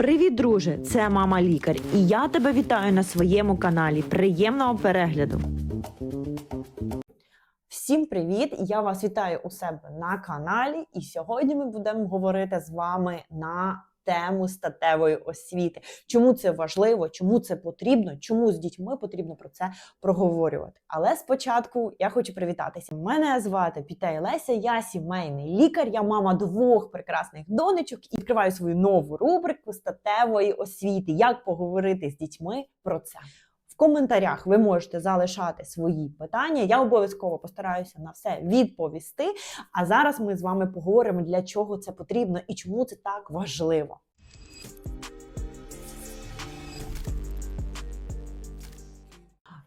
Привіт, друже! Це мама лікар, і я тебе вітаю на своєму каналі. Приємного перегляду! Всім привіт! Я вас вітаю у себе на каналі. І сьогодні ми будемо говорити з вами на тему статевої освіти. Чому це важливо, чому це потрібно, чому з дітьми потрібно про це проговорювати. Але спочатку я хочу привітатися. Мене звати Пітей Леся, я сімейний лікар, я мама двох прекрасних донечок і відкриваю свою нову рубрику статевої освіти. Як поговорити з дітьми про це? Коментарях ви можете залишати свої питання. Я обов'язково постараюся на все відповісти. А зараз ми з вами поговоримо, для чого це потрібно і чому це так важливо.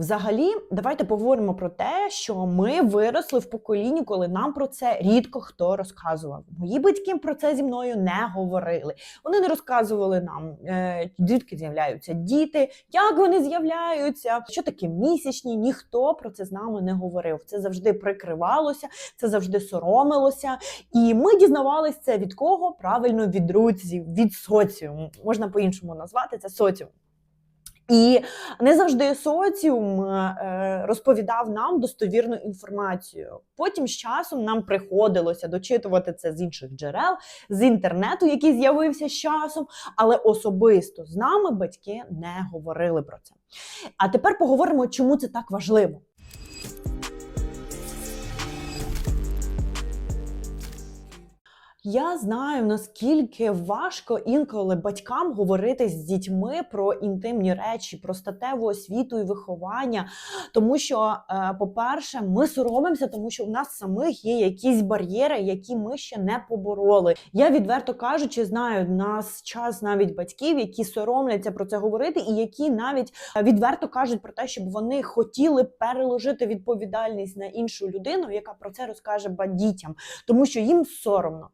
Взагалі, давайте поговоримо про те, що ми виросли в поколінні, коли нам про це рідко хто розказував. Мої батьки про це зі мною не говорили. Вони не розказували нам, е, звідки з'являються діти, як вони з'являються, що таке місячні. Ніхто про це з нами не говорив. Це завжди прикривалося, це завжди соромилося. І ми дізнавалися це від кого? Правильно, від друзів, від соціуму. Можна по-іншому назвати це соціум. І не завжди соціум е, розповідав нам достовірну інформацію. Потім з часом нам приходилося дочитувати це з інших джерел, з інтернету, який з'явився з часом, але особисто з нами батьки не говорили про це. А тепер поговоримо, чому це так важливо. Я знаю, наскільки важко інколи батькам говорити з дітьми про інтимні речі, про статеву освіту і виховання. Тому що, е, по-перше, ми соромимося, тому що в нас самих є якісь бар'єри, які ми ще не побороли. Я відверто кажучи, знаю нас час навіть батьків, які соромляться про це говорити, і які навіть е, відверто кажуть про те, щоб вони хотіли переложити відповідальність на іншу людину, яка про це розкаже дітям, тому що їм соромно.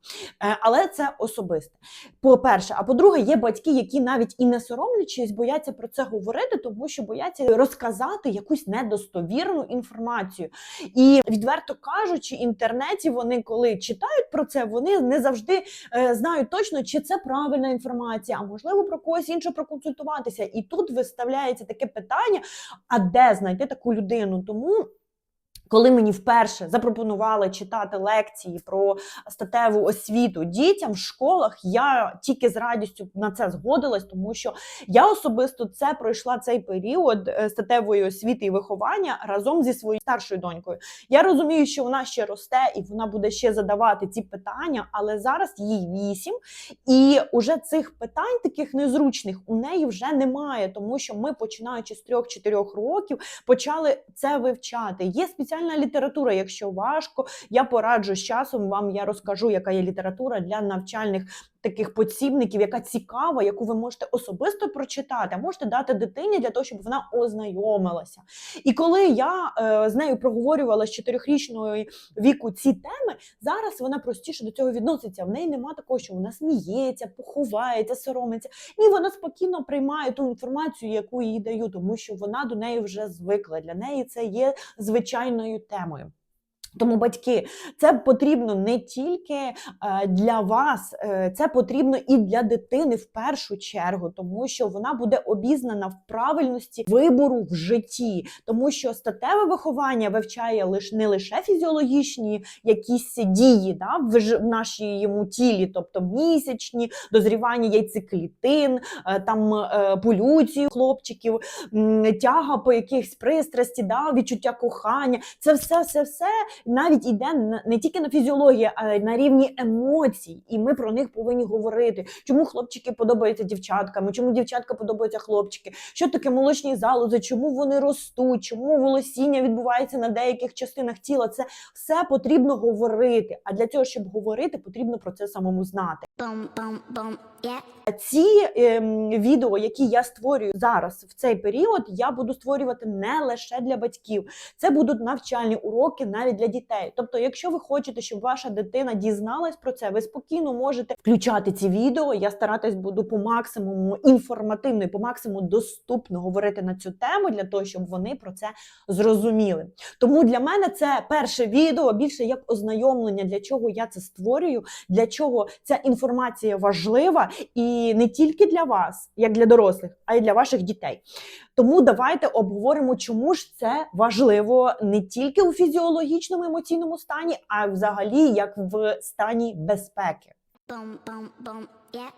Е, Але це особисте. По-перше, а по-друге, є батьки, які навіть і не соромлячись, бояться про це говорити, тому що бояться розказати якусь недостовірну інформацію. І відверто кажучи, в інтернеті вони, коли читають про це, вони не завжди е, знають точно, чи це правильна інформація, а можливо про когось іншого проконсультуватися. І тут виставляється таке питання: а де знайти таку людину? Тому. Коли мені вперше запропонували читати лекції про статеву освіту дітям в школах, я тільки з радістю на це згодилась, тому що я особисто це пройшла цей період е, статевої освіти і виховання разом зі своєю старшою донькою. Я розумію, що вона ще росте і вона буде ще задавати ці питання, але зараз їй вісім, і уже цих питань таких незручних у неї вже немає, тому що ми, починаючи з 3-4 років, почали це вивчати. Є спеціальна література. Якщо важко, я пораджу з часом вам. Я розкажу, яка є література для навчальних таких подсібників, яка цікава, яку ви можете особисто прочитати, а можете дати дитині для того, щоб вона ознайомилася. І коли я е, з нею проговорювала з чотирьохрічної віку ці теми, зараз вона простіше до цього відноситься. В неї нема такого, що вона сміється, поховається, соромиться. Ні, вона спокійно приймає ту інформацію, яку їй даю, тому що вона до неї вже звикла. Для неї це є звичайною темою. Тому батьки, це потрібно не тільки е, для вас, е, це потрібно і для дитини в першу чергу, тому що вона буде обізнана в правильності вибору в житті, тому що статеве виховання вивчає лише не лише фізіологічні якісь дії да, в, в нашому тілі, тобто місячні, дозрівання яйцеклітин, е, там полюцію хлопчиків, тяга по якихось пристрасті, да, відчуття кохання. Це все, все, все навіть іде не тільки на фізіологію, а й на рівні емоцій, і ми про них повинні говорити. Чому хлопчики подобаються дівчаткам, чому дівчатка подобаються хлопчики? Що таке молочні залози? Чому вони ростуть? Чому волосіння відбувається на деяких частинах тіла? Це все потрібно говорити. А для цього, щоб говорити, потрібно про це самому знати. Yeah. Ці ем, відео, які я створюю зараз в цей період, я буду створювати не лише для батьків. Це будуть навчальні уроки навіть для для дітей. Тобто, якщо ви хочете, щоб ваша дитина дізналась про це, ви спокійно можете включати ці відео. Я старатись буду по максимуму інформативно і по максимуму доступно говорити на цю тему для того, щоб вони про це зрозуміли. Тому для мене це перше відео більше як ознайомлення, для чого я це створюю, для чого ця інформація важлива, і не тільки для вас, як для дорослих, а й для ваших дітей. Тому давайте обговоримо, чому ж це важливо не тільки у фізіологічному емоційному стані, а взагалі як в стані безпеки. Yeah.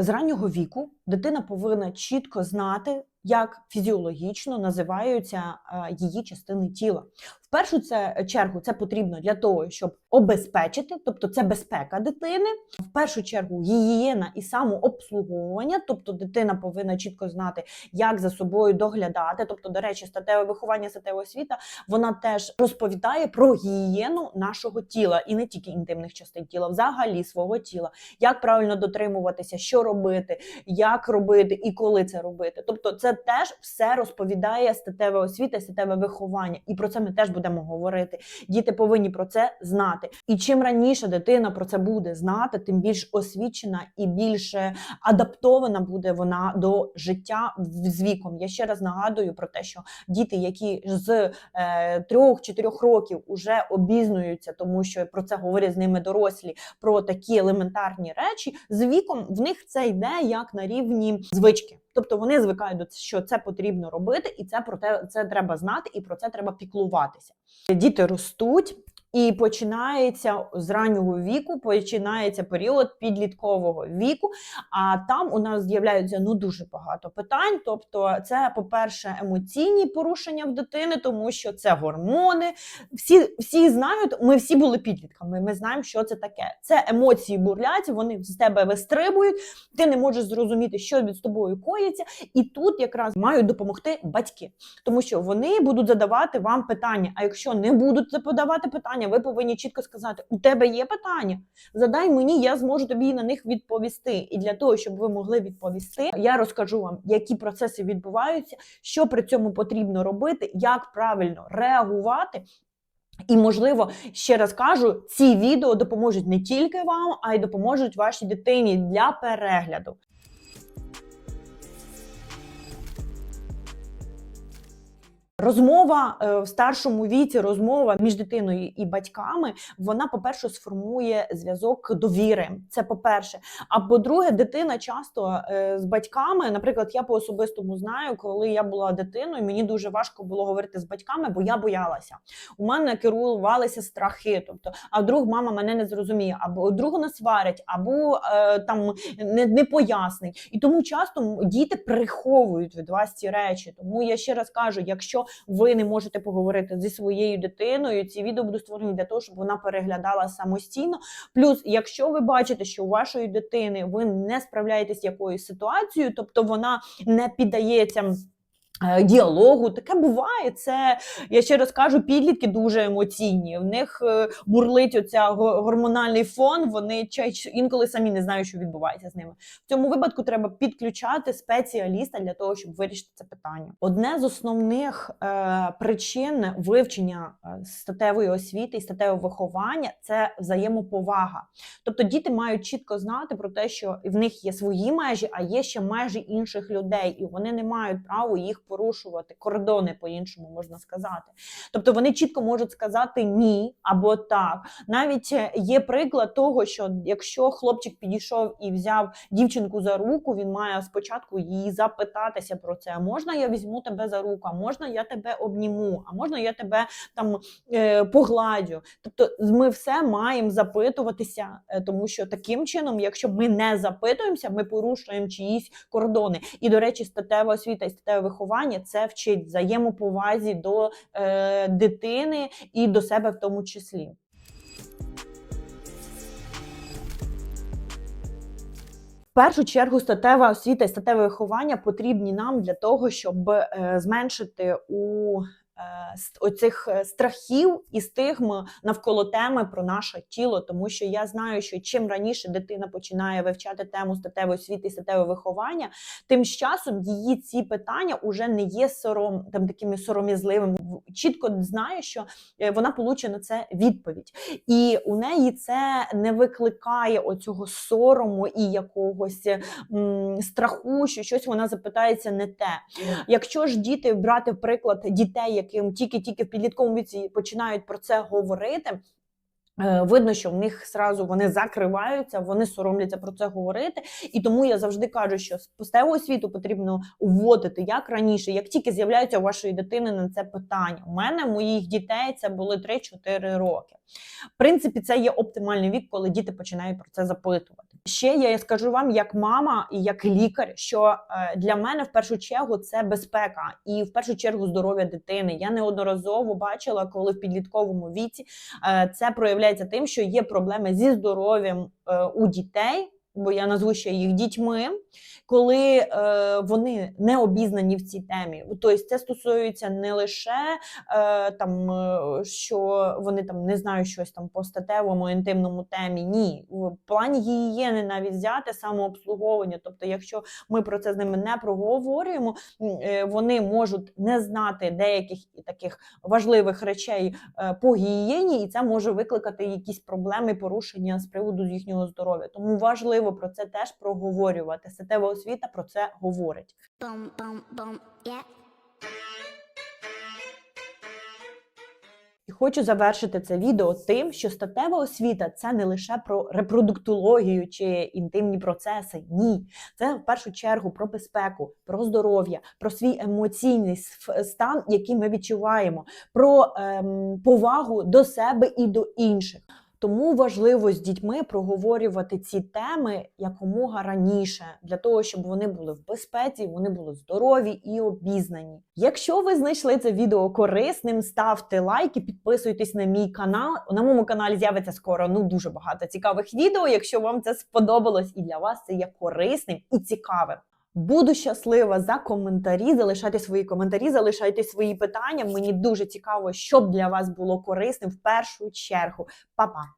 З раннього віку дитина повинна чітко знати, як фізіологічно називаються е, її частини тіла. В першу це чергу це потрібно для того, щоб обезпечити, тобто це безпека дитини. В першу чергу гігієна і самообслуговування, тобто дитина повинна чітко знати, як за собою доглядати. Тобто, до речі, статеве виховання, статева освіта, вона теж розповідає про гігієну нашого тіла і не тільки інтимних частин тіла, взагалі свого тіла, як правильно дотримуватися, що робити, як робити і коли це робити. Тобто, це теж все розповідає статева освіта, статеве виховання, і про це ми теж будемо говорити. Діти повинні про це знати. І чим раніше дитина про це буде знати, тим більш освічена і більш адаптована буде вона до життя з віком. Я ще раз нагадую про те, що діти, які з е, трьох-чотирьох років уже обізнуються, тому що про це говорять з ними дорослі, про такі елементарні речі, з віком в них це йде як на рівні звички. Тобто вони звикають до того, що це потрібно робити, і це про те це треба знати, і про це треба піклуватися. Діти ростуть. І починається з раннього віку, починається період підліткового віку. А там у нас з'являються ну дуже багато питань. Тобто, це, по-перше, емоційні порушення в дитини, тому що це гормони. Всі, всі знають, ми всі були підлітками. Ми знаємо, що це таке. Це емоції бурлять, вони з тебе вистрибують. Ти не можеш зрозуміти, що від з тобою коїться. І тут якраз мають допомогти батьки, тому що вони будуть задавати вам питання. А якщо не будуть задавати питання, ви повинні чітко сказати: у тебе є питання. Задай мені, я зможу тобі на них відповісти. І для того, щоб ви могли відповісти, я розкажу вам, які процеси відбуваються, що при цьому потрібно робити, як правильно реагувати. І, можливо, ще раз кажу, ці відео допоможуть не тільки вам, а й допоможуть вашій дитині для перегляду. Розмова е, в старшому віці, розмова між дитиною і батьками, вона, по-перше, сформує зв'язок довіри. Це по-перше. А по-друге, дитина часто е, з батьками, наприклад, я по особистому знаю, коли я була дитиною, мені дуже важко було говорити з батьками, бо я боялася. У мене керувалися страхи. Тобто, а вдруг мама мене не зрозуміє, або другу не сварять, або е, там не, не пояснить. І тому часто діти приховують від вас ці речі. Тому я ще раз кажу: якщо ви не можете поговорити зі своєю дитиною, ці відео будуть створені для того, щоб вона переглядала самостійно. Плюс, якщо ви бачите, що у вашої дитини ви не справляєтесь якоюсь ситуацією, тобто вона не піддається. Е, Діалогу таке буває. Це я ще раз кажу, підлітки дуже емоційні. В них е, бурлить оця гормональний фон. Вони інколи самі не знають, що відбувається з ними. В цьому випадку треба підключати спеціаліста для того, щоб вирішити це питання. Одне з основних е, причин вивчення е, статевої освіти і статевого виховання це взаємоповага. Тобто діти мають чітко знати про те, що в них є свої межі, а є ще межі інших людей, і вони не мають права їх порушувати, кордони по-іншому можна сказати. Тобто вони чітко можуть сказати ні або так. Навіть е, є приклад того, що якщо хлопчик підійшов і взяв дівчинку за руку, він має спочатку її запитатися про це: а можна я візьму тебе за руку, а можна я тебе обніму, а можна я тебе там е, погладю. Тобто ми все маємо запитуватися, е, тому що таким чином, якщо ми не запитуємося, ми порушуємо чиїсь кордони. І, до речі, статева освіта і статеве виховання це вчить взаємоповазі до е, дитини і до себе в тому числі. В першу чергу статева освіта і статеве виховання потрібні нам для того, щоб е, зменшити у оцих е, страхів і стигм навколо теми про наше тіло, тому що я знаю, що чим раніше дитина починає вивчати тему статевої освіти і статевого виховання, тим з часом її ці питання вже не є сором там такими сором'язливими. Чітко знає, що е, вона получить на це відповідь, і у неї це не викликає оцього сорому і якогось м, страху, що щось вона запитається не те. Якщо ж діти брати приклад дітей, яким тільки-тільки в підлітковому віці починають про це говорити. е, Видно, що в них сразу вони закриваються, вони соромляться про це говорити. І тому я завжди кажу, що постеву освіту потрібно вводити як раніше, як тільки з'являється у вашої дитини на це питання. У мене моїх дітей це були 3-4 роки. В принципі, це є оптимальний вік, коли діти починають про це запитувати. Ще я скажу вам, як мама і як лікар, що е, для мене в першу чергу це безпека і в першу чергу здоров'я дитини. Я неодноразово бачила, коли в підлітковому віці е, це проявляється тим, що є проблеми зі здоров'ям е, у дітей. Бо я назву ще їх дітьми, коли е, вони не обізнані в цій темі. Тобто це стосується не лише е, там, е, що вони там не знають щось там по статевому інтимному темі. Ні, в плані гігієни навіть взяти самообслуговування. Тобто, якщо ми про це з ними не проговорюємо, е, вони можуть не знати деяких таких важливих речей е, по гігієні, і це може викликати якісь проблеми, порушення з приводу їхнього здоров'я. Тому важливо про це теж проговорювати. Статева освіта про це говорить. Yeah. І хочу завершити це відео тим, що статева освіта це не лише про репродуктологію чи інтимні процеси. Ні, це в першу чергу про безпеку, про здоров'я, про свій емоційний стан, який ми відчуваємо, про ем, повагу до себе і до інших. Тому важливо з дітьми проговорювати ці теми якомога раніше, для того, щоб вони були в безпеці, вони були здорові і обізнані. Якщо ви знайшли це відео корисним, ставте лайки, підписуйтесь на мій канал. На моєму каналі з'явиться скоро ну дуже багато цікавих відео. Якщо вам це сподобалось і для вас це є корисним і цікавим. Буду щаслива за коментарі. Залишайте свої коментарі, залишайте свої питання. Мені дуже цікаво, щоб для вас було корисним в першу чергу. Па-па!